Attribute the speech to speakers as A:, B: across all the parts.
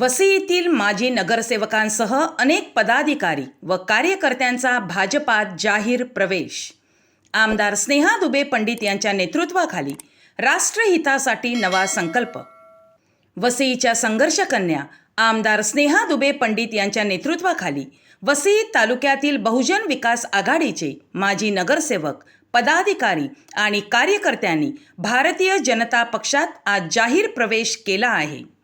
A: वसईतील माजी नगरसेवकांसह अनेक पदाधिकारी व कार्यकर्त्यांचा भाजपात जाहीर प्रवेश. आमदार स्नेहा दुबे पंडित यांच्या नेतृत्वाखाली राष्ट्रहितासाठी नवा संकल्प. वसईच्या संघर्षकन्या आमदार स्नेहा दुबे पंडित यांच्या नेतृत्वाखाली वसई तालुक्यातील बहुजन विकास आघाडीचे माजी नगरसेवक पदाधिकारी आणि कार्यकर्त्यांनी भारतीय जनता पक्षात आज जाहीर प्रवेश केला आहे.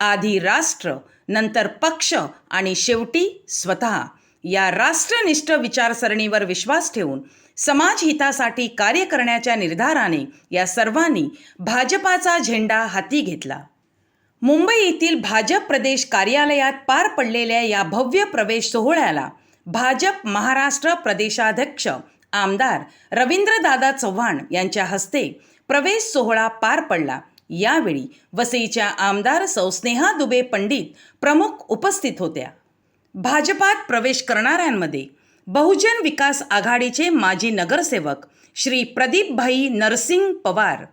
A: आधी राष्ट्र नंतर पक्ष आणि शेवटी स्वतः. या राष्ट्रनिष्ठ विचारसरणीवर विश्वास ठेवून समाजहितासाठी कार्य करण्याच्या निर्धाराने या सर्वांनी भाजपाचा झेंडा हाती घेतला. मुंबई येथील भाजप प्रदेश कार्यालयात पार पडलेल्या या भव्य प्रवेश सोहळ्याला भाजप महाराष्ट्र प्रदेशाध्यक्ष आमदार रवींद्रदादा चव्हाण यांच्या हस्ते प्रवेश सोहळा पार पडला. यावेळी वसईच्या आमदार सौस्नेहा दुबे पंडित प्रमुख उपस्थित होत्या. भाजपात प्रवेश करणाऱ्यांमध्ये बहुजन विकास आघाडीचे माजी नगरसेवक श्री प्रदीपभाई नरसिंग पवार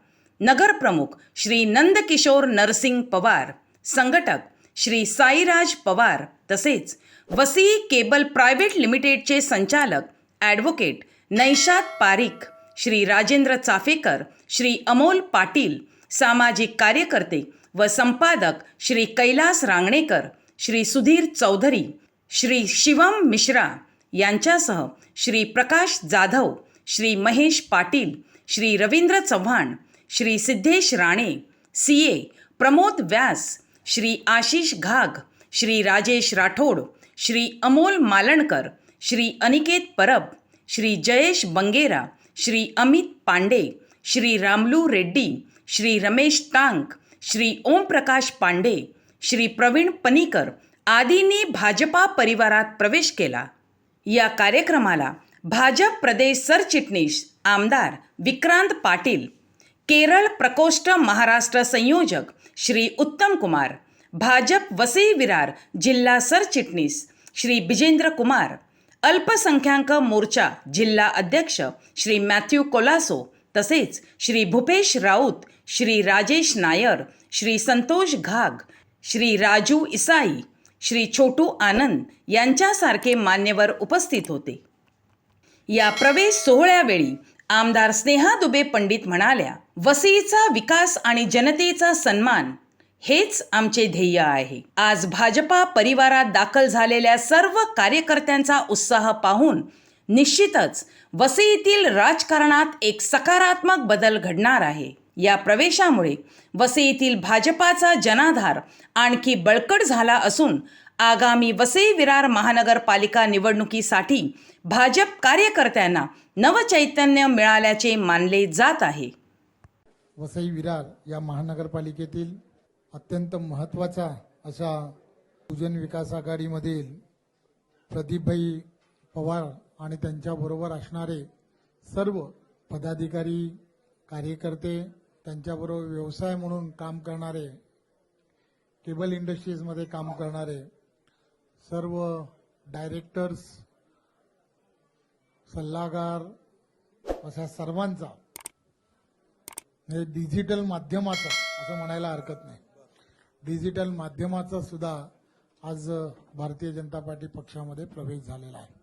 A: नगरप्रमुख श्री नंदकिशोर नरसिंग पवार संघटक श्री साईराज पवार तसेच वसई केबल प्रायव्हेट लिमिटेडचे संचालक ॲडव्होकेट नैशाद पारिक श्री राजेंद्र चाफेकर श्री अमोल पाटील सामाजिक कार्यकर्ते व संपादक श्री कैलास रांगणेकर श्री सुधीर चौधरी श्री शिवम मिश्रा यांच्यासह श्री प्रकाश जाधव श्री महेश पाटील श्री रवींद्र चव्हाण श्री सिद्धेश राणे सी ए प्रमोद व्यास श्री आशिष घाग श्री राजेश राठोड श्री अमोल मालणकर श्री अनिकेत परब श्री जयेश बंगेरा श्री अमित पांडे श्री रामलू रेड्डी श्री रमेश तांक श्री ओमप्रकाश पांडे श्री प्रवीण पनीकर आदींनी भाजपा परिवारात प्रवेश केला. या कार्यक्रमाला भाजप प्रदेश सरचिटणीस आमदार विक्रांत पाटील केरळ प्रकोष्ठ महाराष्ट्र संयोजक श्री उत्तम कुमार भाजप वसई विरार जिल्हा सरचिटणीस श्री बिजेंद्र कुमार अल्पसंख्याक मोर्चा जिल्हा अध्यक्ष श्री मॅथ्यू कोलासो तसेच श्री भूपेश राऊत श्री राजेश नायर श्री संतोष घाग श्री राजू इसाई श्री छोटू आनंद यांच्यासारखे मान्यवर उपस्थित होते. या प्रवेश सोहळ्यावेळी आमदार स्नेहा दुबे पंडित म्हणाल्या वसईचा विकास आणि जनतेचा सन्मान हेच आमचे ध्येय आहे. आज भाजपा परिवारात दाखल झालेल्या सर्व कार्यकर्त्यांचा उत्साह पाहून निश्चितच वसईतील राजकारणात एक सकारात्मक बदल घडणार आहे. या प्रवेशामुळे वसईतील भाजपाचा जनाधार आणखी बळकट झाला असून आगामी वसई विरार महानगरपालिका निवडणुकीसाठी भाजप कार्यकर्त्यांना नवचैतन्य मिळाल्याचे मानले जात आहे.
B: वसई विरार या महानगरपालिकेतील अत्यंत महत्त्वाचा अशा पूजन विकास आघाडीमधील प्रदीपभाई पवार आणि त्यांच्याबरोबर असणारे सर्व पदाधिकारी कार्यकर्ते त्यांच्याबरोबर व्यवसाय म्हणून काम करणारे केबल इंडस्ट्रीजमध्ये काम करणारे सर्व डायरेक्टर्स सल्लागार अशा सर्वांचा हे डिजिटल माध्यमाचा असं म्हणायला हरकत नाही. डिजिटल माध्यमाचा सुद्धा आज भारतीय जनता पार्टी पक्षामध्ये प्रवेश झालेला आहे.